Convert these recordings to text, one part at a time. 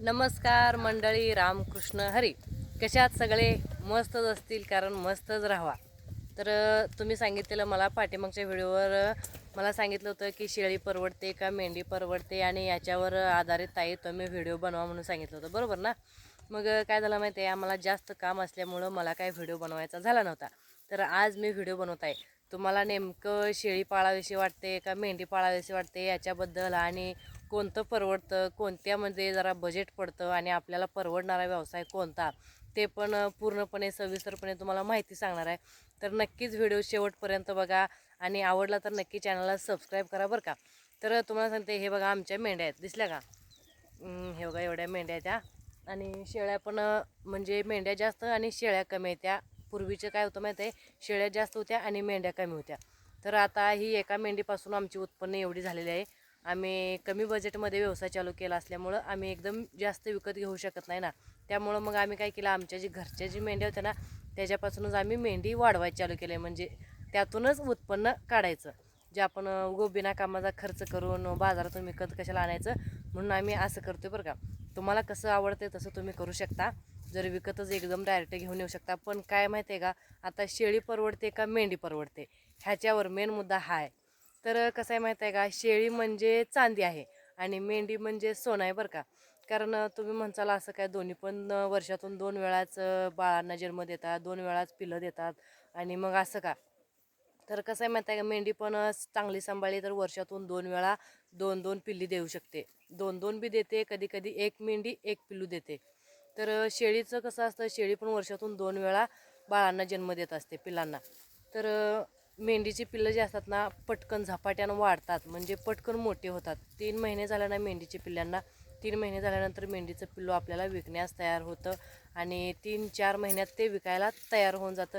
नमस्कार मंडळी रामकृष्ण हरी. कशात सगळे? मस्तच असतील कारण मस्तच राहावा. तर तुम्ही सांगितलेलं मला पाठीमागच्या व्हिडिओवर मला सांगितलं होतं की शेळी परवडते का मेंढी परवडते आणि याच्यावर आधारित ताई तुम्ही व्हिडिओ बनवा म्हणून सांगितलं होतं. बरोबर ना? मग काय झालं माहिती आहे आम्हाला जास्त काम असल्यामुळं मला काय व्हिडिओ बनवायचा झाला नव्हता. तर आज मी व्हिडिओ बनवत आहे. तुम्हाला नेमकं शेळी पाळावीशी वाटते का मेंढी पाळावीशी वाटते याच्याबद्दल आणि कोणतं परवडतं कोणत्यामध्ये जरा बजेट पडतं आणि आपल्याला परवडणारा व्यवसाय कोणता ते पण पूर्णपणे सविस्तरपणे तुम्हाला माहिती सांगणार आहे. तर नक्कीच व्हिडिओ शेवटपर्यंत बघा आणि आवडला तर नक्की चॅनलला सबस्क्राईब करा बरं का. तर तुम्हाला सांगते हे बघा आमच्या मेंढ्या आहेत दिसल्या का? हे बघा एवढ्या मेंढ्या त्या आणि शेळ्या पण म्हणजे मेंढ्या जास्त आणि शेळ्या कमी आहेत त्या पूर्वीचं काय होतं माहिती आहे? शेळ्या जास्त होत्या आणि मेंढ्या कमी होत्या. तर आता ही एका मेंढीपासून आमची उत्पन्न एवढी झालेली आहे. आम्ही कमी बजेटमध्ये व्यवसाय चालू केला असल्यामुळं आम्ही एकदम जास्त विकत घेऊ शकत नाही ना. त्यामुळं मग आम्ही काय केलं आमच्या जी घरच्या जी मेंढ्या होत्या ना त्याच्यापासूनच आम्ही मेंढी वाढवायची चालू केले. म्हणजे त्यातूनच उत्पन्न काढायचं. जे आपण उगो बिना कामाचा खर्च करून बाजारातून विकत कशाला आणायचं म्हणून आम्ही असं करतो बरं का. तुम्हाला कसं आवडते तसं तुम्ही करू शकता. जर विकतच एकदम डायरेक्ट घेऊन येऊ शकता. पण काय माहिती आहे का आता शेळी परवडते का मेंढी परवडते? ह्याच्यावर मेन मुद्दा हा आहे. तर कसं आहे माहीत आहे का? शेळी म्हणजे चांदी आहे आणि मेंढी म्हणजे सोनं आहे बरं का. कारण तुम्ही म्हणचाल असं काय दोन्ही पण वर्षातून दोन वेळाच बाळांना जन्म देतात दोन वेळाच पिलं देतात आणि मग असं का? तर कसं आहे माहीत आहे का? मेंढी पण चांगली सांभाळली तर वर्षातून दोन वेळा दोन दोन पिल्ली देऊ शकते. दोन दोन बी देते कधी कधी एक मेंढी एक पिल्लू देते. तर शेळीचं कसं असतं शेळी पण वर्षातून दोन वेळा बाळांना जन्म देत असते पिल्लांना तर मेंढीची पिल्लं जी असतात ना पटकन झपाट्यानं वाढतात. म्हणजे पटकन मोठे होतात. तीन महिने झाल्यानं मेंढीच्या पिल्लांना तीन महिने झाल्यानंतर मेंढीचं पिल्लू आपल्याला विकण्यास तयार होतं आणि तीन चार महिन्यात ते विकायला तयार होऊन जातं.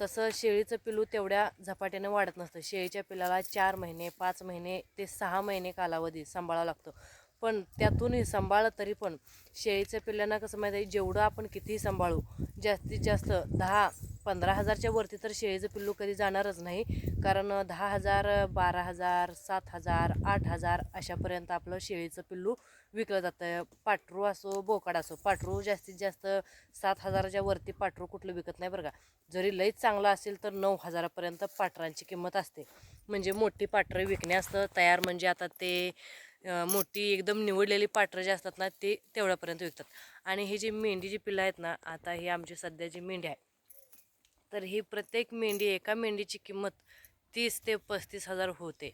तसं शेळीचं पिल्लू तेवढ्या झपाट्याने वाढत नसतं. शेळीच्या पिल्लाला चार महिने पाच महिने ते सहा महिने कालावधी सांभाळावा लागतो. पण त्यातूनही सांभाळलं तरी पण. शेळीच्या पिल्लांना कसं माहीत आहे जेवढं आपण कितीही सांभाळू जास्तीत जास्त दहा पंधरा हजारच्या वरती तर शेळीचं पिल्लू कधी जाणारच नाही. कारण दहा हजार बारा हजार सात हजार आठ हजार अशापर्यंत आपलं शेळीचं पिल्लू विकलं जातं. पाटरू असो बोकाड असो पाटरू जास्तीत जास्त सात हजाराच्या वरती पाटरू कुठलं विकत नाही बरं का. जरी लईच चांगलं असेल तर नऊ हजारापर्यंत पाटरांची किंमत असते. म्हणजे मोठी पाटरं विकण्यास तयार म्हणजे आता ते मोठी एकदम निवडलेली पाटरं जे असतात ना ते तेवढ्यापर्यंत विकतात. आणि ही जी मेंढी जी पिल्लं आहेत ना आता ही आमची सध्याची मेंढी आहे तर ही प्रत्येक मेंढी एका मेंढीची किंमत तीस ते पस्तीस हजार होते.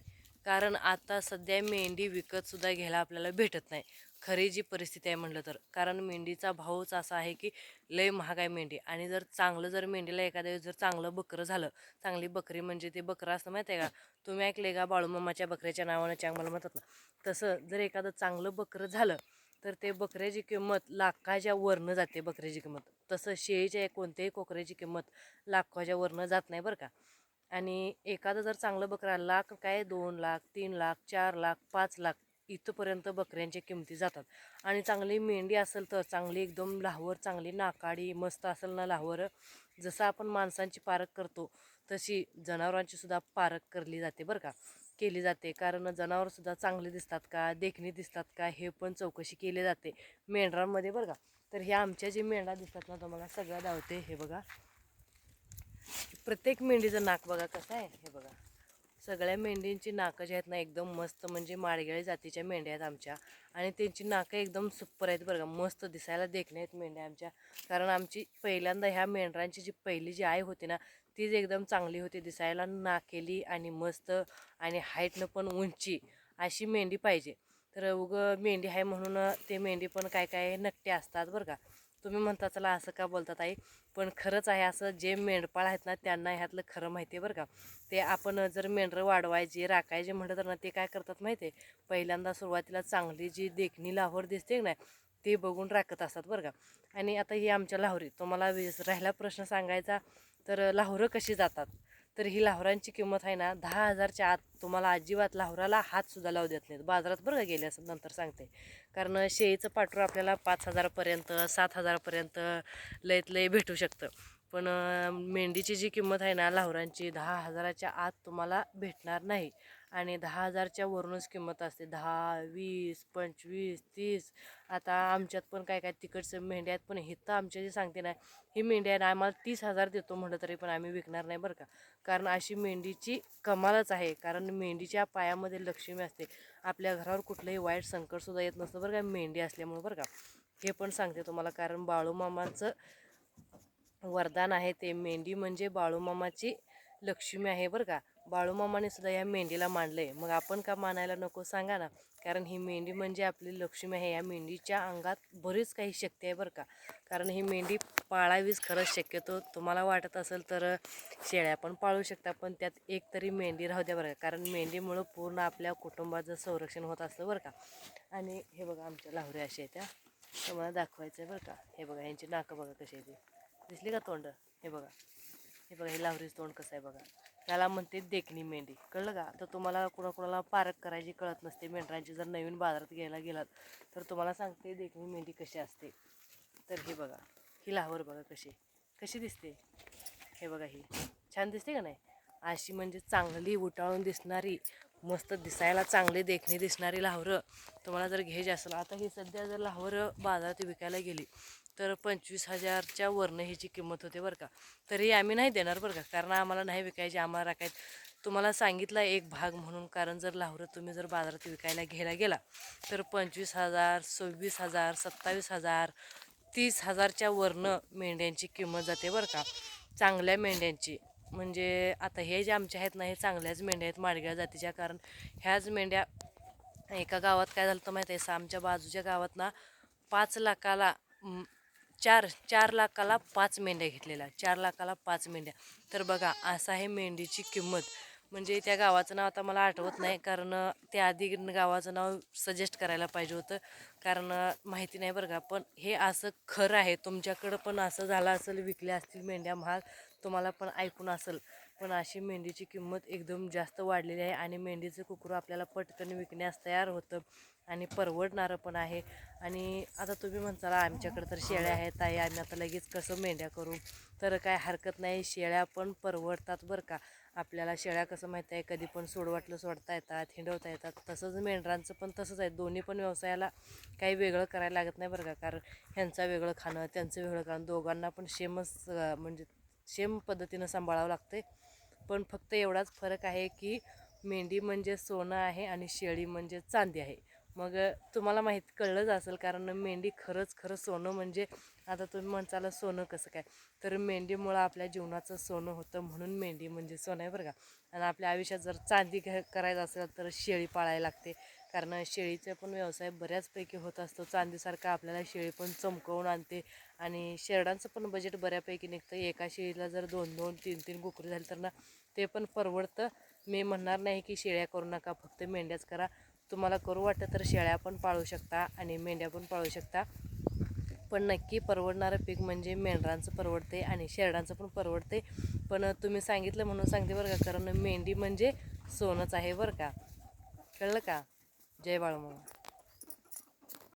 कारण आता सध्या मेंढी विकतसुद्धा घ्यायला आपल्याला भेटत नाही. खरी जी परिस्थिती आहे म्हटलं तर. कारण मेंढीचा भावच असा आहे की लय महाग आहे मेंढी. आणि जर चांगलं जर मेंढीला एखाद्या वेळेस जर चांगलं बकरं झालं चांगली बकरी म्हणजे ते बकरं असतं माहिती आहे का? तुम्ही ऐकले का बाळूमामाच्या बकऱ्याच्या नावानं चांगलं म्हणतात ना? तसं जर एखादं चांगलं बकरं झालं तर ते बकऱ्याची किंमत लाखाच्या वरनं जाते बकऱ्याची किंमत. तसं शेळीच्या कोणत्याही कोकऱ्याची किंमत लाखाच्या वरनं जात नाही बरं का. आणि एखादं जर चांगलं बकरा लाख काय? दोन लाख तीन लाख चार लाख पाच लाख. इथंपर्यंत बकऱ्यांच्या किमती जातात. आणि चांगली मेंढी असेल तर चांगली एकदम लाहवर चांगली नाकाडी मस्त असेल ना लाहवर. जसं आपण माणसांची पारख करतो तशी जनावरांची सुद्धा पारख करली जाते बरं का? केली जाते. कारण जनावरसुद्धा चांगले दिसतात का? देखणी दिसतात का? हे पण चौकशी केली जाते मेंढरांमध्ये बरं का? तर ह्या आमच्या जे मेंढा दिसतात ना तुम्हाला सगळ्या धावते हे बघा. प्रत्येक मेंढीचं नाक बघा कसं आहे. हे बघा. सगळ्या मेंढ्यांची नाकं जी आहेत ना एकदम मस्त म्हणजे माळगेळी जातीच्या मेंढ्या आहेत आमच्या. आणि त्यांची नाकं एकदम सुपर आहेत बरं का. मस्त दिसायला देखणे आहेत मेंढ्या आमच्या. कारण आमची पहिल्यांदा ह्या मेंढरांची जी पहिली जी आई होती ना तीच एकदम चांगली होती. दिसायला नाकेली आणि मस्त आणि हाईटनं पण उंची अशी मेंढी पाहिजे. तर उगं मेंढी आहे म्हणून ते मेंढी पण काय काय नकटे असतात बरं का. तुम्ही म्हणता चला असं का बोलतात आई? पण खरंच आहे असं जे मेंढपाळ आहेत ना त्यांना ह्यातलं खरं माहिती आहे बरं का. ते आपण जर मेंढरं वाढवायचे राखायचे म्हटलं तर ना ते काय करतात माहिती आहे पहिल्यांदा सुरुवातीला चांगली जी देखणी लाहोर दिसते ना ते बघून राखत असतात बरं का. आणि आता ही आमच्या लाहोरी तुम्हाला विस- राहिला प्रश्न सांगायचा तर लाहोरं कशी जातात? तर ही लाहोरांची किंमत आहे ना दहा हजारच्या आत तुम्हाला अजिबात लाहोराला हातसुद्धा लावू देत नाहीत. बाजारात बरं का गेले असं नंतर सांगते. कारण शेळीचं पाठरू आपल्याला पाच हजारापर्यंत सात हजारापर्यंत लयत लय भेटू शकतं. पण मेंढीची जी किंमत आहे ना लाहोरांची दहा हजाराच्या आत तुम्हाला भेटणार नाही. आणि दहा हजारच्या वरूनच किंमत असते. दहा वीस पंचवीस तीस. आता आमच्यात पण काय काय तिकडचं मेंढ्या आहेत पण इथं आमच्या जे सांगते ना ही मेंढ्या आहे ना आम्हाला तीस हजार देतो म्हटलं तरी पण आम्ही विकणार नाही बरं का. कारण अशी मेंढीची कमालच आहे. कारण मेंढीच्या पायामध्ये लक्ष्मी असते. आपल्या घरावर कुठलंही वाईट संकटसुद्धा येत नसतं बरं का मेंढी असल्यामुळे बरं का. हे पण सांगते तुम्हाला कारण बाळूमामाचं वरदान आहे ते. मेंढी म्हणजे बाळूमामाची लक्ष्मी आहे बरं का. बाळूमामाने सुद्धा या मेंढीला मांडलंय मग आपण का मानायला नको सांगा ना? कारण ही मेंढी म्हणजे आपली लक्ष्मी आहे. या मेंढीच्या अंगात बरीच काही शक्ती आहे बरं का. कारण ही मेंढी पाळावीच खरंच शक्यतो. तुम्हाला वाटत असेल तर शेळ्या पण पाळू शकता पण त्यात एक तरी मेंढी राहू द्या बरं का. कारण मेंढीमुळं पूर्ण आपल्या कुटुंबाचं संरक्षण होत असतं बरं का. आणि हे बघा आमच्या लाहुऱ्या अशा आहेत त्या तुम्हाला दाखवायचं आहे बरं का. हे बघा यांची नाकं बघा कशी आहे ती दिसली का तोंड? हे बघा. हे बघा हे लावरीचं तोंड कसं आहे बघा. त्याला म्हणते देखणी मेंढी. कळलं का? तर तुम्हाला कुणाकुणाला पारख करायची कळत नसते. मेंढरांची जर नवीन बाजारात घ्यायला गेलात तर तुम्हाला सांगते देखणी मेंढी कशी असते. तर हे बघा ही लावर बघा कशी. कशी दिसते? हे बघा ही. छान दिसते का नाही? अशी म्हणजे चांगली उटाळून दिसणारी मस्त दिसायला चांगली देखणी दिसणारी लावरं तुम्हाला जर घ्यायची असेल. आता ही सध्या जर लावरं बाजारात विकायला गेली तर पंचवीस हजारच्या वरनं ह्याची किंमत होते बरं का तरी आम्ही नाही देणार बरं का. कारण आम्हाला नाही विकायची आम्हाला राखायचं. तुम्हाला सांगितला एक भाग म्हणून कारण जर लावरं तुम्ही जर बाजारात विकायला घ्यायला गेला तर पंचवीस हजार सव्वीस हजार सत्तावीस हजार तीस हजारच्या वरनं मेंढ्यांची किंमत जाते बरं का. चांगल्या मेंढ्यांची. म्हणजे आता हे जे आमच्या आहेत ना हे चांगल्याच मेंढ्या आहेत माडग्या जातीच्या. कारण ह्याच मेंढ्या एका गावात काय झालं तर माहीत आहे? आमच्या बाजूच्या गावात ना पाच लाखाला चार चार लाखाला पाच मेंढ्या घेतलेल्या चार लाखाला पाच मेंढ्या. तर बघा असं आहे मेंढीची किंमत. म्हणजे त्या गावाचं नाव आता मला आठवत नाही कारण त्या आधी गावाचं नाव सजेस्ट करायला पाहिजे होतं. कारण माहिती नाही बरं का पण हे असं खरं आहे. तुमच्याकडं पण असं झालं असेल विकल्या असतील मेंढ्या महाग तुम्हाला पण ऐकून असेल. पण अशी मेंढीची किंमत एकदम जास्त वाढलेली आहे आणि मेंढीचं कुकरू आपल्याला पटकन विकण्यास तयार होतं आणि परवडणारं पण आहे. आणि आता तुम्ही म्हणताल आमच्याकडे तर शेळ्या आहेत आहे आम्ही आता लगेच कसं मेंढ्या करू? तर काय हरकत नाही शेळ्या पण परवडतात बरं का. आपल्याला शेळ्या कसं माहीत आहे कधी पण सोडवाटलं सोडता येतात हिंडवता येतात. तसंच मेंढरांचं पण तसंच आहे. दोन्ही पण व्यवसायाला काही वेगळं करायला लागत नाही बरं का कारण ह्यांचं वेगळं खाणं त्यांचं वेगळं खाणं दोघांना पण सेमच म्हणजे सेम पद्धतीनं सांभाळावं लागते पण फक्त एवढाच फरक आहे की मेंढी म्हणजे सोनं आहे आणि शेळी म्हणजे चांदी आहे. मग तुम्हाला माहीत कळलंच असेल कारण मेंढी खरंच खरं सोनं म्हणजे आता तुम्ही म्हणताला सोनं कसं काय? तर मेंढीमुळं आपल्या जीवनाचं सोनं होतं म्हणून मेंढी म्हणजे सोनं आहे बरं का? आणि आपल्या आयुष्यात जर चांदी घ करायचं असेल तर शेळी पाळायला लागते कारण शेळीचा पण व्यवसाय बऱ्याचपैकी होत असतो. चांदीसारखा आपल्याला शेळी पण चमकवून आणते आणि शेरडांचं पण बजेट बऱ्यापैकी निघतं. एका शेळीला जर दोन दोन तीन तीन कुकरी झाली तर ना ते पण परवडतं. मी म्हणणार नाही की शेळ्या करू नका फक्त मेंढ्याच करा. तुम्हाला करू वाटतं तर शेळ्या पण पाळू शकता आणि मेंढ्या पण पाळू शकता. पण नक्की परवडणारं पीक म्हणजे मेंढरांचं परवडते आणि शेरडांचं पण परवडते. पण तुम्ही सांगितलं म्हणून सांगते बरं का कारण मेंढी म्हणजे सोनंच आहे बरं का. कळलं का? जय बाळूमामा